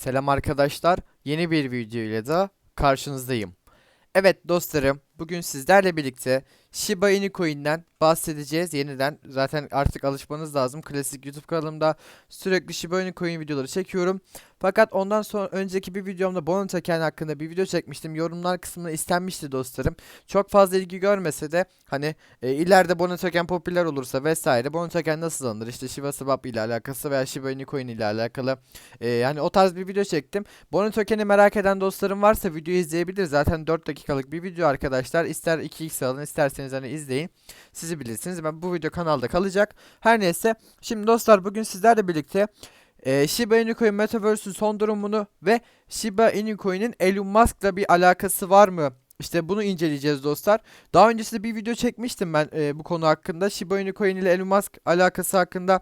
Selam arkadaşlar. Yeni bir video ile de karşınızdayım. Evet dostlarım, bugün sizlerle birlikte Shiba Inu Coin'den bahsedeceğiz yeniden. Zaten artık alışmanız lazım. Klasik YouTube kanalımda sürekli Shiba Inu Coin videoları çekiyorum. Fakat ondan sonra önceki bir videomda Bono Token hakkında bir video çekmiştim. Yorumlar kısmına istenmişti dostlarım. Çok fazla ilgi görmese de hani e, ileride Bono Token popüler olursa vesaire Bono Token nasıl alınır? İşte Shiba Swap ile alakası veya Shiba Inu Coin ile alakalı e, yani o tarz bir video çektim. Bono Token'i merak eden dostlarım varsa videoyu izleyebilir. Zaten 4 dakikalık bir video arkadaşlar. İster 2x alın isterseniz hani izleyin. Sizi bilirsiniz. Ben bu video kanalda kalacak. Her neyse. Şimdi dostlar bugün sizlerle birlikte e, Shiba Inu Coin Metaverse'ün son durumunu ve Shiba Inu Coin'in Elon Musk'la bir alakası var mı? İşte bunu inceleyeceğiz dostlar. Daha öncesinde bir video çekmiştim ben e, bu konu hakkında. Shiba Inu Coin ile Elon Musk alakası hakkında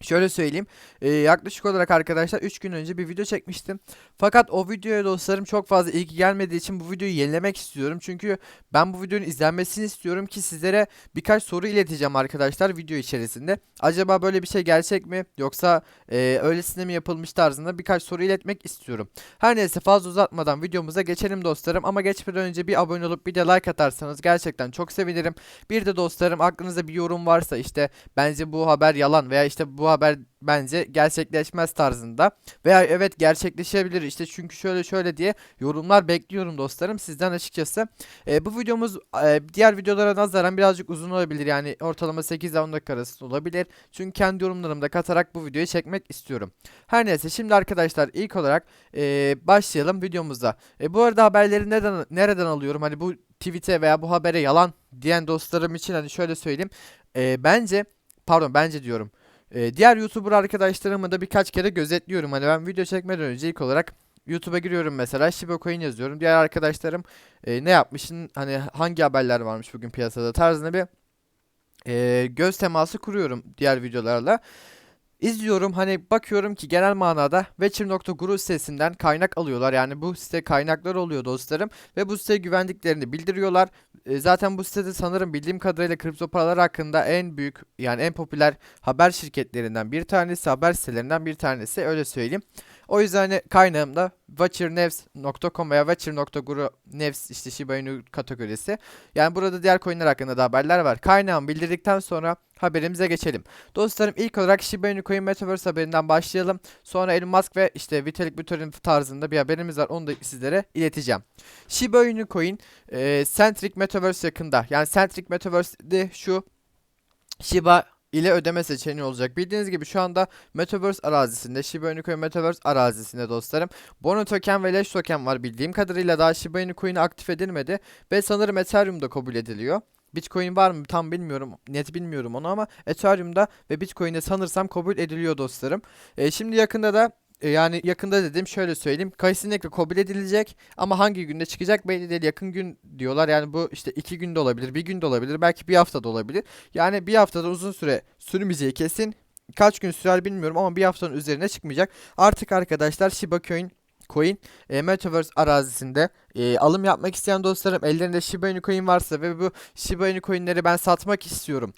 Şöyle söyleyeyim. e, yaklaşık olarak arkadaşlar 3 gün önce bir video çekmiştim. Fakat o videoya dostlarım çok fazla ilgi gelmediği için bu videoyu yenilemek istiyorum. Çünkü ben bu videonun izlenmesini istiyorum ki sizlere birkaç soru ileteceğim arkadaşlar video içerisinde. Acaba böyle bir şey gerçek mi yoksa e, öylesine mi yapılmış tarzında birkaç soru iletmek istiyorum. Her neyse fazla uzatmadan videomuza geçelim dostlarım. Ama geçmeden önce bir abone olup bir de like atarsanız gerçekten çok sevinirim. Bir de dostlarım aklınızda bir yorum varsa işte bence bu haber yalan veya işte bu haber bence gerçekleşmez tarzında veya evet gerçekleşebilir işte çünkü şöyle şöyle diye yorumlar bekliyorum dostlarım sizden açıkçası. E, bu videomuz e, diğer videolara nazaran birazcık uzun olabilir yani ortalama 8 ile 10 dakika arasında olabilir. Çünkü kendi yorumlarımı da katarak bu videoyu çekmek istiyorum. Her neyse şimdi arkadaşlar ilk olarak e, başlayalım videomuza. E, bu arada haberleri neden nereden alıyorum? Hani bu tweet'e veya bu habere yalan diyen dostlarım için hani şöyle söyleyeyim. E, bence pardon bence diyorum. E, diğer YouTuber arkadaşlarımı da birkaç kere gözetliyorum. Hani ben video çekmeden önce ilk olarak YouTube'a giriyorum mesela Shiba Coin yazıyorum. Diğer arkadaşlarım e, ne yapmışın hani hangi haberler varmış bugün piyasada tarzında bir e, göz teması kuruyorum diğer videolarla. İzliyorum hani bakıyorum ki genel manada Wetcher.guru sitesinden kaynak alıyorlar. Yani bu site kaynaklar oluyor dostlarım ve bu siteye güvendiklerini bildiriyorlar. E, zaten bu sitede sanırım bildiğim kadarıyla kripto paralar hakkında en büyük yani en popüler haber şirketlerinden bir tanesi, haber sitelerinden bir tanesi öyle söyleyeyim. O yüzden hani kaynağım da watchernevs.com veya watcher.guru nevs işte Shiba Inu kategorisi. Yani burada diğer coinler hakkında da haberler var. Kaynağımı bildirdikten sonra haberimize geçelim. Dostlarım ilk olarak Shiba Inu Coin Metaverse haberinden başlayalım. Sonra Elon Musk ve işte Vitalik Buterin tarzında bir haberimiz var. Onu da sizlere ileteceğim. Shiba Inu Coin e, Centric Metaverse yakında. Yani Centric Metaverse'de şu Shiba ile ödeme seçeneği olacak. Bildiğiniz gibi şu anda Metaverse arazisinde, Shiba Inu Coin Metaverse arazisinde dostlarım. Bono token ve Lash token var bildiğim kadarıyla daha Shiba Inu Coin'i aktif edilmedi ve sanırım Ethereum'da kabul ediliyor. Bitcoin var mı tam bilmiyorum. Net bilmiyorum onu ama Ethereum'da ve Bitcoin'de sanırsam kabul ediliyor dostlarım. E, şimdi yakında da yani yakında dedim şöyle söyleyeyim. Kesinlikle kabul edilecek ama hangi günde çıkacak belli değil. Yakın gün diyorlar. Yani bu işte iki günde olabilir, bir günde olabilir, belki bir haftada olabilir. Yani bir haftadan uzun süre sürmeyeceği kesin. Kaç gün sürer bilmiyorum ama bir haftanın üzerine çıkmayacak. Artık arkadaşlar Shiba Coin Coin e, Metaverse arazisinde e, alım yapmak isteyen dostlarım ellerinde Shiba Inu Coin varsa ve bu Shiba Inu Coin'leri ben satmak istiyorum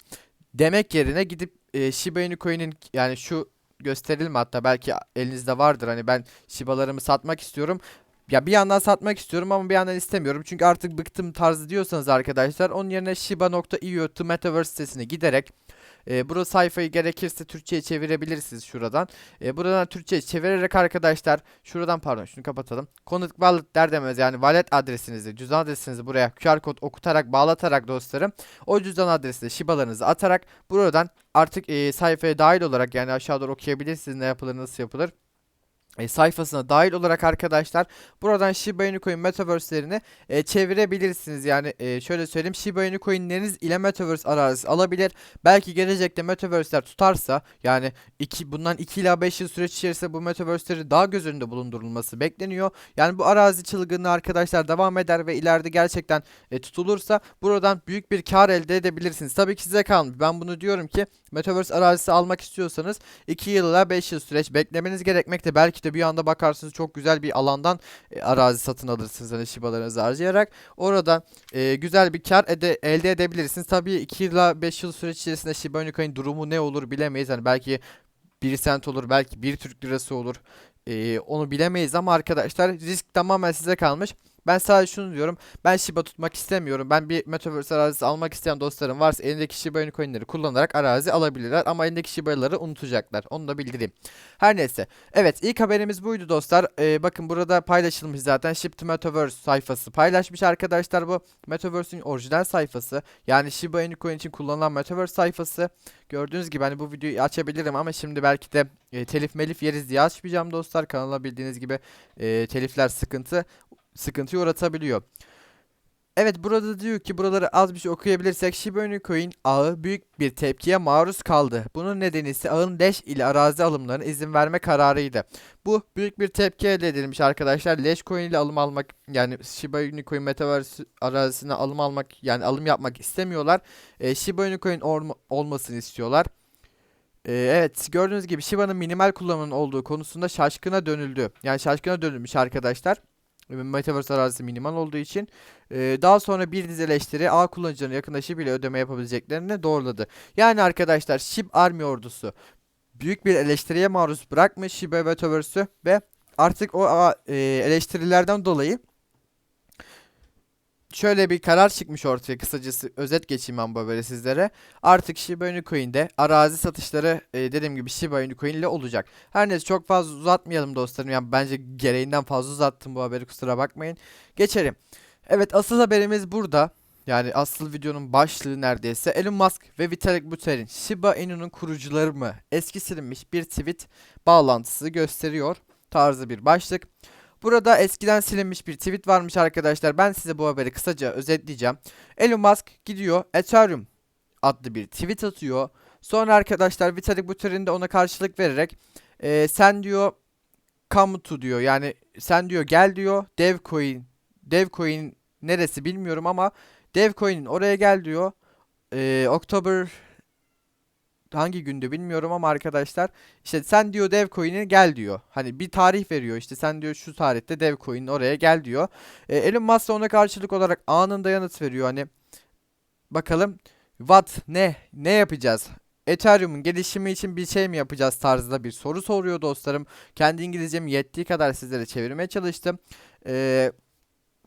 demek yerine gidip e, Shiba Inu Coin'in yani şu gösterelim hatta belki elinizde vardır hani ben Shiba'larımı satmak istiyorum. Ya bir yandan satmak istiyorum ama bir yandan istemiyorum. Çünkü artık bıktım tarzı diyorsanız arkadaşlar onun yerine shiba.io to metaverse sitesine giderek e, burada sayfayı gerekirse Türkçe'ye çevirebilirsiniz şuradan. E, buradan Türkçe'ye çevirerek arkadaşlar şuradan pardon şunu kapatalım. Connect Wallet der demez yani wallet adresinizi, cüzdan adresinizi buraya QR kod okutarak bağlatarak dostlarım o cüzdan adresine Shiba'larınızı atarak buradan artık e, sayfaya dahil olarak yani aşağı doğru okuyabilirsiniz ne yapılır nasıl yapılır e, sayfasına dahil olarak arkadaşlar buradan Shiba Inu Coin Metaverse'lerini e, çevirebilirsiniz. Yani e, şöyle söyleyeyim Shiba Inu Coin'leriniz ile Metaverse arazisi alabilir. Belki gelecekte Metaverse'ler tutarsa yani iki, bundan 2 ila 5 yıl süreç içerisinde bu Metaverse'leri daha göz önünde bulundurulması bekleniyor. Yani bu arazi çılgınlığı arkadaşlar devam eder ve ileride gerçekten e, tutulursa buradan büyük bir kar elde edebilirsiniz. Tabii ki size kalmış. Ben bunu diyorum ki Metaverse arazisi almak istiyorsanız 2 yıl ila 5 yıl süreç beklemeniz gerekmekte. Belki de bir anda bakarsınız çok güzel bir alandan e, arazi satın alırsınız hani Shiba'larınızı harcayarak. Oradan e, güzel bir kar ede, elde edebilirsiniz. Tabii 2 ila 5 yıl süreç içerisinde Shiba Inu Coin durumu ne olur bilemeyiz. Hani belki 1 sent olur, belki 1 Türk lirası olur. e, onu bilemeyiz ama arkadaşlar risk tamamen size kalmış. Ben sadece şunu diyorum. Ben Shiba tutmak istemiyorum. Ben bir Metaverse arazisi almak isteyen dostlarım varsa elindeki Shiba Inu coinleri kullanarak arazi alabilirler. Ama elindeki Shiba'ları unutacaklar. Onu da bildireyim. Her neyse. Evet ilk haberimiz buydu dostlar. Ee, bakın burada paylaşılmış zaten. Ship to Metaverse sayfası paylaşmış arkadaşlar bu. Metaverse'ün orijinal sayfası. Yani Shiba Inu coin için kullanılan Metaverse sayfası. Gördüğünüz gibi hani bu videoyu açabilirim ama şimdi belki de e, telif melif yeriz diye açmayacağım dostlar. Kanala bildiğiniz gibi e, telifler sıkıntı sıkıntı uğratabiliyor. Evet burada diyor ki buraları az bir şey okuyabilirsek Shiba Inu Coin ağı büyük bir tepkiye maruz kaldı. Bunun nedeni ise ağın leş ile arazi alımlarına izin verme kararıydı. Bu büyük bir tepki elde edilmiş arkadaşlar. Leş coin ile alım almak yani Shiba Inu Coin Metaverse arazisine alım almak yani alım yapmak istemiyorlar. E, Shiba Inu Coin olma- olmasını istiyorlar. E, evet gördüğünüz gibi Shiba'nın minimal kullanımının olduğu konusunda şaşkına dönüldü. Yani şaşkına dönülmüş arkadaşlar. Metaverse arazisi minimal olduğu için Ee, daha sonra bir dizi eleştiri ağ kullanıcılarının yakında SHIB ile ödeme yapabileceklerini doğruladı. Yani arkadaşlar SHIB Army ordusu büyük bir eleştiriye maruz bırakmış Shiba Metaverse'ü ve artık o e, eleştirilerden dolayı şöyle bir karar çıkmış ortaya kısacası özet geçeyim ben haberi sizlere. Artık Shiba Inu Coin'de arazi satışları e, dediğim gibi Shiba Inu Coin ile olacak. Her neyse çok fazla uzatmayalım dostlarım. Yani bence gereğinden fazla uzattım bu haberi kusura bakmayın. Geçelim. Evet asıl haberimiz burada. Yani asıl videonun başlığı neredeyse Elon Musk ve Vitalik Buterin Shiba Inu'nun kurucuları mı? Eski silinmiş bir tweet bağlantısı gösteriyor tarzı bir başlık. Burada eskiden silinmiş bir tweet varmış arkadaşlar. Ben size bu haberi kısaca özetleyeceğim. Elon Musk gidiyor Ethereum adlı bir tweet atıyor. Sonra arkadaşlar Vitalik Buterin de ona karşılık vererek "Ee, sen diyor come to diyor. Yani sen diyor gel diyor Devcoin Devcoin neresi bilmiyorum ama Devcoin'in oraya gel diyor. Ee, Oktober hangi günde bilmiyorum ama arkadaşlar işte sen diyor Devcoin'e gel diyor. Hani bir tarih veriyor işte sen diyor şu tarihte Devcoin'in oraya gel diyor. Ee, Elon Musk da ona karşılık olarak anında yanıt veriyor hani bakalım what ne ne yapacağız? Ethereum'un gelişimi için bir şey mi yapacağız tarzında bir soru soruyor dostlarım. Kendi İngilizcem yettiği kadar sizlere çevirmeye çalıştım. Ee,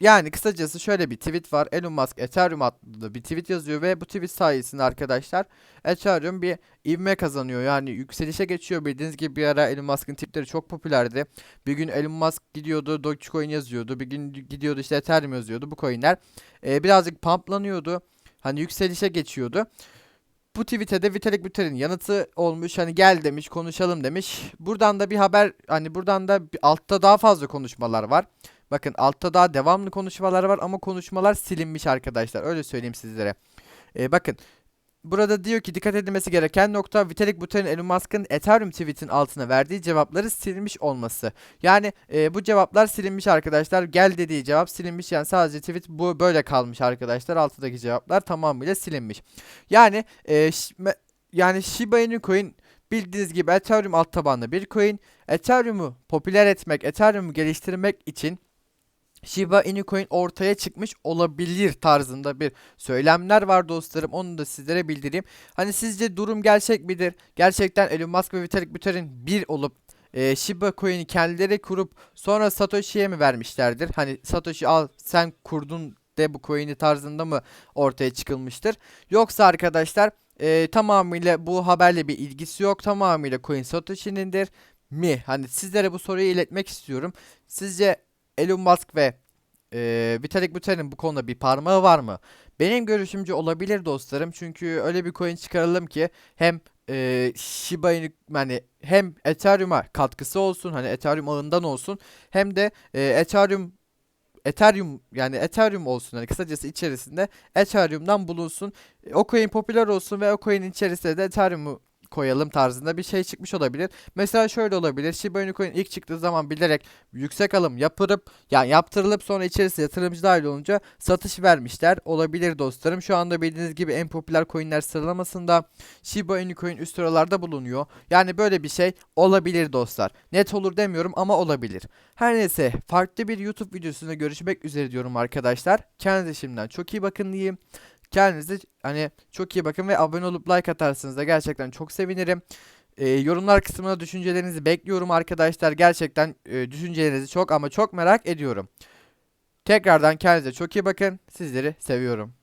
yani kısacası şöyle bir tweet var. Elon Musk Ethereum adlı bir tweet yazıyor ve bu tweet sayesinde arkadaşlar Ethereum bir ivme kazanıyor. Yani yükselişe geçiyor. Bildiğiniz gibi bir ara Elon Musk'ın tweetleri çok popülerdi. Bir gün Elon Musk gidiyordu Dogecoin yazıyordu. Bir gün gidiyordu işte Ethereum yazıyordu. Bu coinler e, birazcık pumplanıyordu. Hani yükselişe geçiyordu. Bu tweet'e de Vitalik Buterin yanıtı olmuş. Hani gel demiş, konuşalım demiş. Buradan da bir haber hani buradan da altta daha fazla konuşmalar var. Bakın altta daha devamlı konuşmalar var ama konuşmalar silinmiş arkadaşlar. Öyle söyleyeyim sizlere. Ee, bakın burada diyor ki dikkat edilmesi gereken nokta Vitalik Buterin Elon Musk'ın Ethereum tweet'in altına verdiği cevapları silinmiş olması. Yani e, bu cevaplar silinmiş arkadaşlar. Gel dediği cevap silinmiş. Yani sadece tweet bu böyle kalmış arkadaşlar. Alttaki cevaplar tamamıyla silinmiş. Yani e, yani Shiba Inu coin bildiğiniz gibi Ethereum alt tabanlı bir coin. Ethereum'u popüler etmek, Ethereum'u geliştirmek için Shiba Inu Coin ortaya çıkmış olabilir tarzında bir söylemler var dostlarım. Onu da sizlere bildireyim. Hani sizce durum gerçek midir? Gerçekten Elon Musk ve Vitalik Buterin bir olup e, Shiba Coin'i kendileri kurup sonra Satoshi'ye mi vermişlerdir? Hani Satoshi al sen kurdun de bu coin'i tarzında mı ortaya çıkılmıştır? Yoksa arkadaşlar e, tamamıyla bu haberle bir ilgisi yok. Tamamıyla coin Satoshi'nindir mi? Hani sizlere bu soruyu iletmek istiyorum. Sizce Elon Musk ve e, Vitalik Buterin bu konuda bir parmağı var mı? Benim görüşümce olabilir dostlarım. Çünkü öyle bir coin çıkaralım ki hem e, Shiba Inu yani hem Ethereum'a katkısı olsun hani Ethereum ağından olsun hem de e, Ethereum Ethereum yani Ethereum olsun hani kısacası içerisinde Ethereum'dan bulunsun. E, O coin popüler olsun ve o coin'in içerisinde de Ethereum'u koyalım tarzında bir şey çıkmış olabilir. Mesela şöyle olabilir. Shiba Inu coin ilk çıktığı zaman bilerek yüksek alım yapırıp yani yaptırılıp sonra içerisine yatırımcı dahil olunca satış vermişler. Olabilir dostlarım. Şu anda bildiğiniz gibi en popüler coinler sıralamasında Shiba Inu coin üst sıralarda bulunuyor. Yani böyle bir şey olabilir dostlar. Net olur demiyorum ama olabilir. Her neyse farklı bir YouTube videosunda görüşmek üzere diyorum arkadaşlar. Kendinize şimdiden çok iyi bakın diyeyim. Kendinize hani çok iyi bakın ve abone olup like atarsanız da gerçekten çok sevinirim. E, yorumlar kısmına düşüncelerinizi bekliyorum arkadaşlar. Gerçekten e, düşüncelerinizi çok ama çok merak ediyorum. Tekrardan kendinize çok iyi bakın. Sizleri seviyorum.